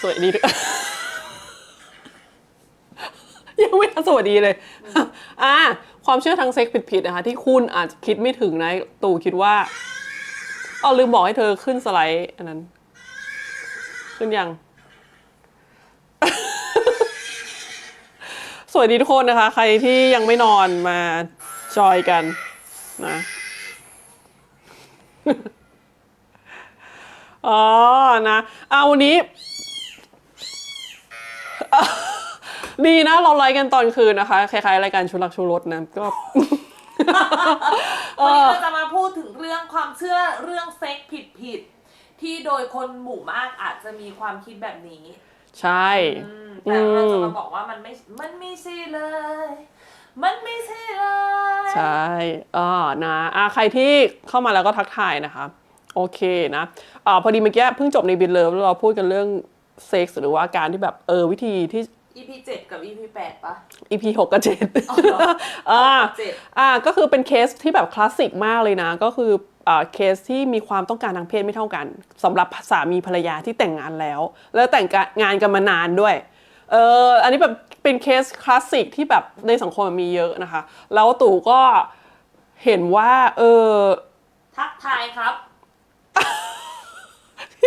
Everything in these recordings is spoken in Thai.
สวัสดีด้วยยังไม่ทันสวัสดีเลย อ่า ความเชื่อทางเซ็กผิดๆนะคะ ที่คุณอาจจะคิดไม่ถึงนะ ตู่คิดว่าเอาลืมบอกให้เธอขึ้นสไลด์อันนั้น ขึ้นยัง สวัสดีทุกคนนะคะ ใครที่ยังไม่นอนมาจอยกันนะอ๋อนะเอาวันนี้ ดีนะเราไลฟ์กันตอนคืนนะคะ คล้ายๆรายการชุลักชุรสนะก็ วันนี้เราจะมาพูดถึงเรื่องความเชื่อเรื่องเซ็กผิดผิดๆที่โดยคนหมู่มากอาจจะมีความคิดแบบนี้ใช่ อืมแต่เราจะมาบอกว่ามันไม่มันไม่ใช่เลย มันไม่ใช่เลยใช่อ่านะอ่าใครที่เข้ามาแล้วก็ทักทายนะคะ โอเคนะอ่าพอดีเมื่อกี้เพิ่งจบในบินเลิฟแล้วเราพูดกันเรื่อง เซ็กส์หรือว่าการที่แบบเออวิธีที่อีพีเจ็ดกับอีพีแปดปะ EP 6กับ7อ๋อเหรอ อ่าเจ็ดอ่าก็คือเป็นเคสที่แบบคลาสสิกมากเลยนะ ก็คืออ่าเคสที่มีความต้องการทางเพศไม่เท่ากันสำหรับสามีภรรยาที่แต่งงานแล้ว แล้วแต่งงานกันมานานด้วยเอออันนี้แบบเป็นเคสคลาสสิกที่แบบในสังคมมีเยอะนะคะ แล้วตู่ก็เห็นว่าเออ ทักทายครับ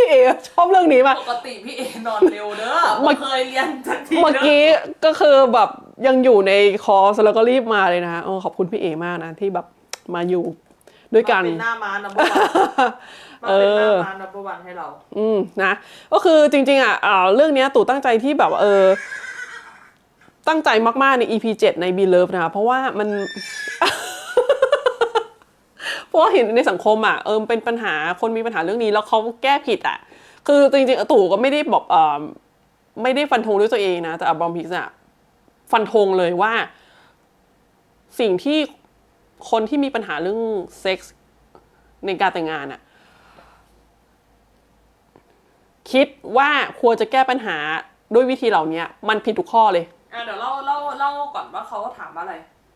พี่เอชอบเรื่องนี้มาก ปกติพี่เอนอนเร็วเด้อเมื่อ เคยเรียนสักทีเมื่อด้กี้ก็คือแบบยังอยู่ในคอร์สแล้วก็รีบมาเลยนะเออขอบคุณพี่เอมากนะ ที่แบบมาอยู่ด้วยกันมาเป็นหน้าม้านับวันมาเป็นหน้าม้านับวันให้เรา อืมนะก็คือจริงๆอะอ่าเรื่องเนี้ยตู่ตั้งใจที่แบบว่าเออ ตั้งใจมากๆใน EP 7 ใน Be Love นะคะเพราะว่ามัน เพราะว่าเห็นในสังคมอะเออเป็นปัญหาคนมีปัญหาเรื่องนี้แล้วเขาแก้ผิดอะ คือจริงๆตู่ก็ไม่ได้บอกเออไม่ได้ฟันธงด้วยตัวเองนะ แต่บอมพิกซ์อะฟันธงเลยว่า สิ่งที่คนที่มีปัญหาเรื่องเซ็กส์ในการแต่งงานอะคิดว่าควรจะแก้ปัญหาด้วยวิธีเหล่านี้มันผิดทุกข้อเลย อะเดี๋ยวเล่าเล่าเล่าก่อนว่าเขาถามอะไร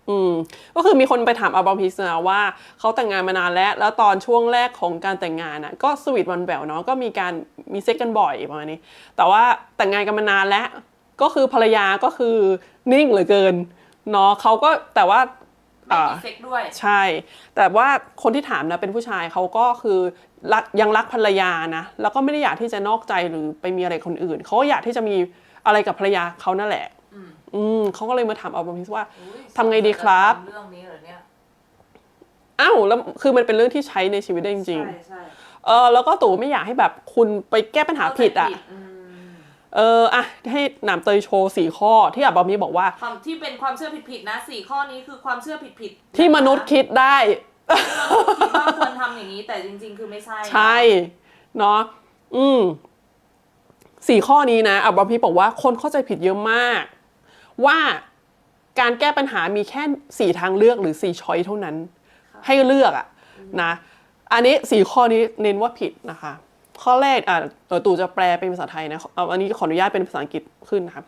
อืมก็คือมีคนไปถามอัลบอมพิสนะว่าเขาแต่งงานมานานแล้ว แล้วตอนช่วงแรกของการแต่งงานน่ะก็สวีทวันแหววเนาะก็มีการมีเซ็กกันบ่อยประมาณนี้ แต่ว่าแต่งงานกันมานานแล้วก็คือภรรยาก็คือนิ่งเหลือเกินเนาะเขาก็แต่ว่าไม่อ่ามีเซ็กด้วยใช่ แต่ว่าคนที่ถามนะเป็นผู้ชายเขาก็คือรักยังรักภรรยานะแล้วก็ไม่ได้อยากที่จะนอกใจหรือไปมีอะไรคนอื่นเขาก็อยากที่จะมีอะไรกับภรรยาเขานั่นแหละ อืมอืมเขาก็เลยมาถามอัลบอมพิสว่าอุ๊ยทำไงดีครับ เรื่องนี้เหรอเนี่ยอ้าวแล้วคือมันเป็นเรื่องที่ใช้ในชีวิตได้จริงใช่ใช่ๆเออแล้วก็ตู่ไม่อยากให้แบบคุณไปแก้ปัญหาผิดอะเข้าใจอืมเอออะให้หนามเตยโชว์สี่ข้อที่อัลบอมนี้บอกว่า ความที่เป็นความเชื่อผิดๆนะสี่ข้อนี้คือความเชื่อผิดๆที่มนุษย์คิดได้ คิดว่าควรทำอย่างนี้แต่จริง ๆ คือไม่ใช่ใช่เนาะอืมสี่ข้อนี้นะอัลบอมพี่บอกว่าคนเข้าใจผิดเยอะมาก ว่าการแก้ปัญหามีแค่สี่ทางเลือกหรือสี่ช้อยเท่านั้น ให้เลือกอะนะอันนี้สี่ข้อนี้เน้นว่าผิดนะคะ ข้อแรกอะเออตู่จะแปลเป็นภาษาไทยนะเอาอันนี้ขออนุญาตเป็นภาษาอังกฤษขึ้นนะคะ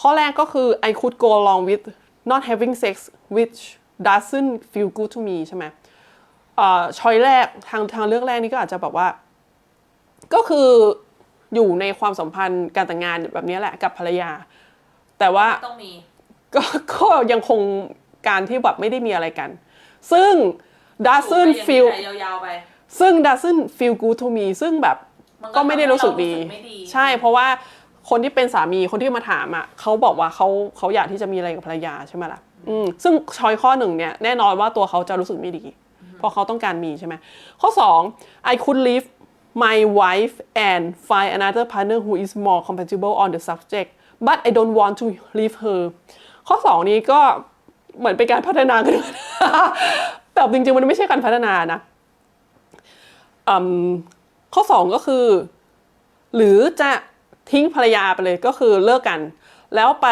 ข้อแรกก็คือ I could go along with not having sex which doesn't feel good to me ใช่ไหมเอ่อช้อยแรกทางทางเลือกแรกนี้ก็อาจจะแบบว่า ก็คืออยู่ในความสัมพันธ์การแต่งงานแบบนี้แหละกับภรรยา แต่ว่าต้องมีก็ก็ยังคงการที่แบบไม่ได้มีอะไรกัน ซึ่ง doesn't ถูก feel ไปอย่างนี้แหละยาวๆไปซึ่ง doesn't feel good to me ซึ่งแบบมันก็ก็ไม่ได้รู้สึกดีทำให้เรารู้สึกไม่ดี ใช่เพราะว่าคนที่เป็นสามีคนที่มาถามอะเขาบอกว่าเขาเขาอยากที่จะมีอะไรกับภรรยาใช่ไหมล่ะอืมซึ่งชอยข้อหนึ่งเนี่ยแน่นอนว่าตัวเขาจะรู้สึกไม่ดี เพราะเขาต้องการมีใช่ไหมข้อ 2 I could leave my wife and find another partner who is more compatible on the subject but I don't want to leave her ข้อ 2 นี้ก็เหมือนเป็นการพัฒนากันแต่จริงๆ มันไม่ใช่การพัฒนานะอืมข้อ 2 ก็คือ หรือจะทิ้งภรรยาไปเลยก็คือเลิกกัน แล้วไป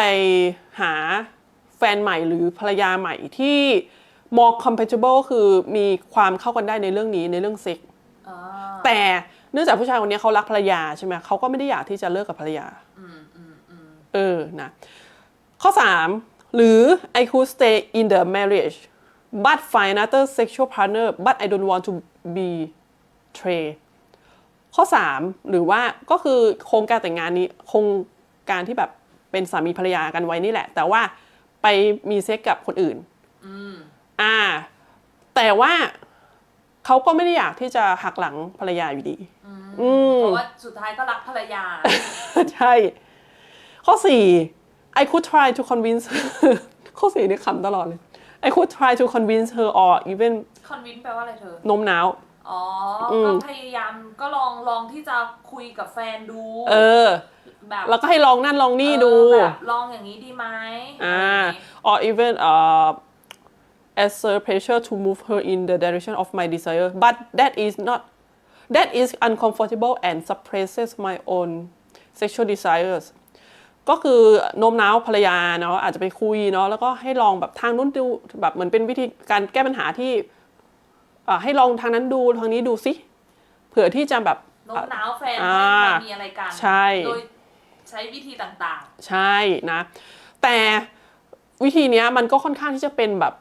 หาแฟนใหม่หรือภรรยาใหม่ที่ more compatible คือมีความเข้ากันได้ในเรื่องนี้ในเรื่องเซ็กอ่าแต่เนื่องจากผู้ชายคนนี้เขารักภรรยาใช่ไหมเขาก็ไม่ได้อยากที่จะเลิกกับภรรยาอืมอืมอืม เออนะข้อ 3 หรือ I could stay in the marriage but find another sexual partner but I don't want to be betray ข้อ 3 หรือว่าก็คือโครงการแต่งงานนี้โครงการที่แบบเป็นสามีภรรยากันไว้นี่แหละ แต่ว่าไปมีเซ็กกับคนอื่นอืมอ่า แต่ว่าเขาก็ไม่ได้อยากที่จะหักหลังภรรยาอยู่ดี อืมเพราะว่าสุดท้ายก็รักภรรยา ใช่ ข้อ 4 I could try to convince her ข้อ4นี่ขำตลอดเลย I could try to convince her or even คอนวินแปลว่าอะไรเธอ โน้มน้าว อ๋ออม ก็พยายามก็ลองลองที่จะคุยกับแฟนดูเออ แบบแล้วก็ให้ลองนั่นลองนี่ดู เออแบบลองอย่างนี้ดีไหมอ่าอะไรอย่างงี้ or even uh exert pressure to move her in the direction of my desire but that is not that is uncomfortable and suppresses my own sexual desires ก็คือโน้มน้าวภรรยาเนาะอาจจะไปคุยเนาะแล้วก็ให้ลองแบบทางนู้นดูแบบเหมือนเป็นวิธีการแก้ปัญหาที่อ่าให้ลองทางนั้นดูทางนี้ดูสิเผื่อที่จะแบบโน้มน้าวแฟนอ่าให้มามีอะไรกันใช่โดยใช้วิธีต่างใช่นะ แต่วิธีเนี้ยมันก็ค่อนข้างที่จะเป็นแบบ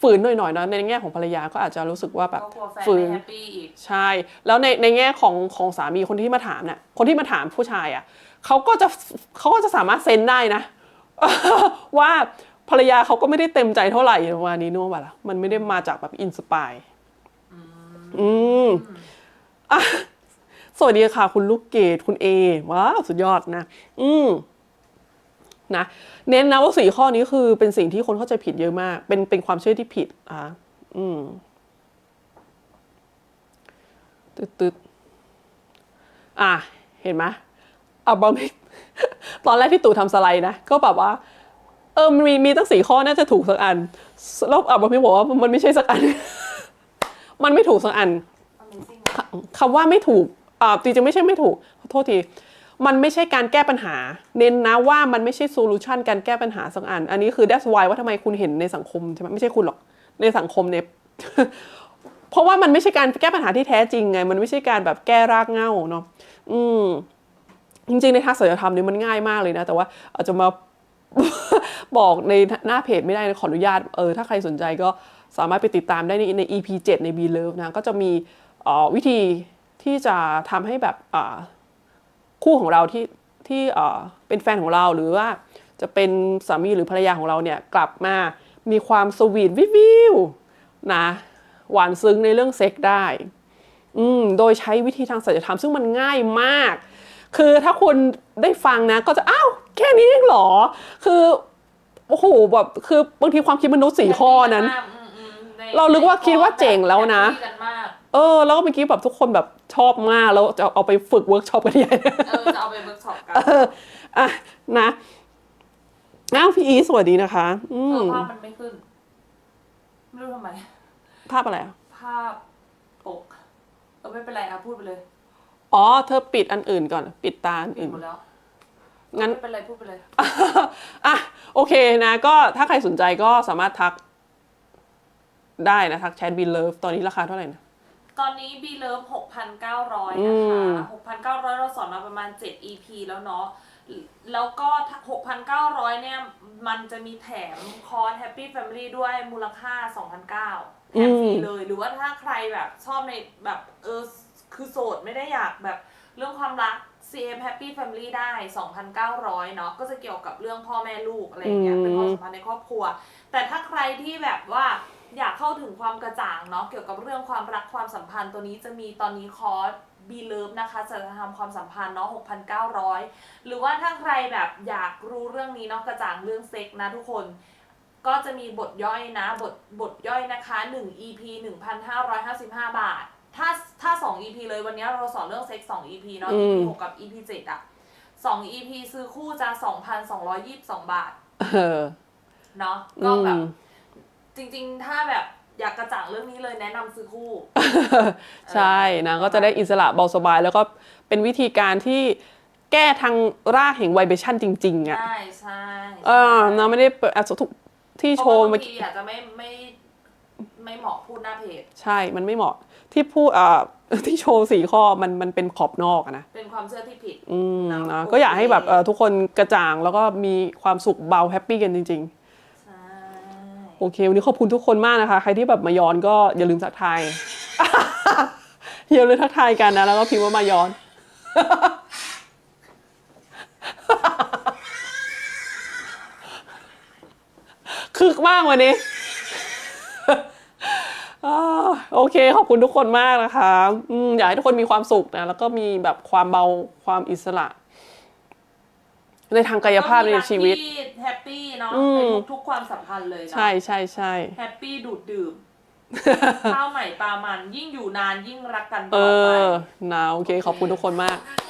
ฝืนหน่อยๆนะในแง่ของภรรยาก็อาจจะรู้สึกว่าๆแบบก็กลัวแฟนฝืไม่นแฮปปี้อีกใช่ แล้วในในแง่ของของสามีคนที่มาถามเนี่ยคนที่มาถามผู้ชายอะ เขาก็จะเขาก็จะสามารถเซ็นได้นะ ว่าภรรยาเขาก็ไม่ได้เต็มใจเท่าไหร่ประมาณนี้นึกว่าล่ะมันไม่ได้มาจากแบบอินสปายอืมอะสวัสดีค่ะ คุณลูกเกดคุณเอว้าวสุดยอดนะ อืมนะเน้นนะว่าสี่ข้อนี้คือเป็นสิ่งที่คนเข้าใจผิดเยอะมาก เป็นเป็นความเชื่อที่ผิดอะอืมตึ๊ดตึ๊ดอะ เห็นไหม อัลบั้มตอนแรกที่ตู่ทำสไลด์นะ ก็แบบว่า เออมีมีตั้งสี่ข้อน่าจะถูกสักอันแล้วอัลบั้มบอกว่ามันไม่ใช่สักอัน มันไม่ถูกสักอันคำว่าไม่ถูกอ่าจริงๆไม่ใช่ไม่ถูกขอโทษทีมันไม่ใช่การแก้ปัญหา เน้นนะว่ามันไม่ใช่โซลูชันการแก้ปัญหาสักอัน อันนี้คือ that's why ว่าทำไมคุณเห็นในสังคมใช่ไหมไม่ใช่คุณหรอกในสังคมเนี่ยเพราะว่ามันไม่ใช่การแก้ปัญหาที่แท้จริงไง มันไม่ใช่การแบบแก้รากเหง้าเนาะอืม จริงๆในทางศัลยธรรมนี่มันง่ายมากเลยนะ แต่ว่าอาจจะมาบอกในหน้าเพจไม่ได้นะขออนุญาตเออถ้าใครสนใจก็สามารถไปติดตามได้ในใน EP 7 ใน B Love นะ ก็จะมีออวิธีที่จะทำให้แบบคู่ของเราที่ที่เอ่อเป็นแฟนของเราหรือว่าจะเป็นสามีหรือภรรยาของเราเนี่ยกลับมามีความสวีทวิววิวนะหวานซึ้งในเรื่องเซ็กได้ อืมโดยใช้วิธีทางศัลยธรรมซึ่งมันง่ายมาก คือถ้าคุณได้ฟังนะก็จะอ้าวแค่นี้เองเหรอ คือโอ้โหแบบคือบางทีความคิดมนุษย์สี่ข้อนั้นแฮปปี้กัมากอืมๆในเรานึกว่าคิดว่าเจ๋งแล้วนะแฮปปี้กันมากเออ แล้วก็เมื่อกี้แบบทุกคนแบบชอบมากแล้วจะเอาไปฝึกเวิร์กช็อปกันใหญ่เออจะเอาไปเวิร์กช็อปกันเอออะนะอ้าวพี่อีสวัสดีนะคะ อืเอมอภาพมันไม่ขึ้นไม่รู้ทำไมภาพอะไรอะภาพปกเออไม่เป็นไรอะพูดไปเลย อ๋อ เธอปิดอันอื่นก่อน ปิดตาอันปิดอื่น หมดแล้วงั้น ไม่เป็นไรพูดไปเลย อะโอเคนะก็ถ้าใครสนใจก็สามารถทักได้นะ ทักแชทบินเลิฟตอนนี้ราคาเท่าไหร่นะ ตอนนี้บีเลิฟ6,900อืนะมคะ6,900 เราสอนมาประมาณ 7 EP แล้วเนาะ แล้วก็6,900 เนี่ย มันจะมีแถมคอร์ส Happy Family ด้วยมูลค่า 2,900แถมฟรีเลย หรือว่าถ้าใครแบบชอบในแบบเออ คือโสดไม่ได้อยากแบบเรื่องความรัก CM Happy Family ได้ 2,900 เนาะก็จะเกี่ยวกับเรื่องพ่อแม่ลูกอะไรอย่างเงี้ยเป็นความสัมพันธ์ในครอบครัว แต่ถ้าใครที่แบบว่าอยากเข้าถึงความกระจ่างเนาะเกี่ยวกับเรื่องความรักความสัมพันธ์ตัวนี้จะมีตอนนี้คอร์ส B Love นะคะจะทำความสัมพันธ์เนาะ6,900 หรือว่าถ้าใครแบบอยากรู้เรื่องนี้เนาะกระจ่างเรื่องเซ็กนะทุกคนก็จะมีบทย่อยนะ บทบทย่อยนะคะ 1 EP 1,555 บาท ถ้าถ้า2 EP เลยวันนี้เราสอนเรื่องเซ็ก2 EP เนาะ EP 6กับ EP 7อะ2 EP ซื้อคู่จะ2,222บาทเออเนาะก็แบบ จริงๆ ถ้าแบบอยากกระจ่างเรื่องนี้เลยแนะนำซื้อคู่ ใช่นะก็จะได้อิสระเบาสบาย แล้วก็เป็นวิธีการที่แก้ทางรากแห่งไวเบชั่นจริง ๆ อะ ใช่ใช่เออนะไม่ได้เปิดอะทุกที่เพโชราะว์ว่าเมื่บาองทีกี้อาจจะไม่ไม่ ไม่เหมาะพูดหน้าเพจ ใช่ มันไม่เหมาะที่พูดอ่าที่โชว์สี่ข้อมันมันเป็นขอบนอกอะนะ เป็นความเชื่อที่ผิด อืมเนอะนะโอเคก็อยากให้แบบเออทุกคนกระจ่างแล้วก็มีความสุขเบาแฮปปี้กันจริง ใช่ๆ โอเค วันนี้ขอบคุณทุกคนมากนะคะ ใครที่แบบมาย้อนก็อย่าลืมสักทาย อย่าลืมทักทายกันนะ แล้วก็พิมพ์ว่ามายอน คึกมากวันนี้อ่า โอเค ขอบคุณทุกคนมากนะคะอืมอยากให้ทุกคนมีความสุขนะ แล้วก็มีแบบความเบาความอิสระ ในทางกายภาพในชีวิตแฮปปี้เนาะอืมในทุกๆความสัมพันธ์เลยเนาะใช่ใช่ใช่แฮปปี้ดูดดื่มข้าวใหม่ปลามันยิ่งอยู่นานยิ่งรักกันตเอลอดไปอนะโอเค ขอบคุณทุกคนมากโอเค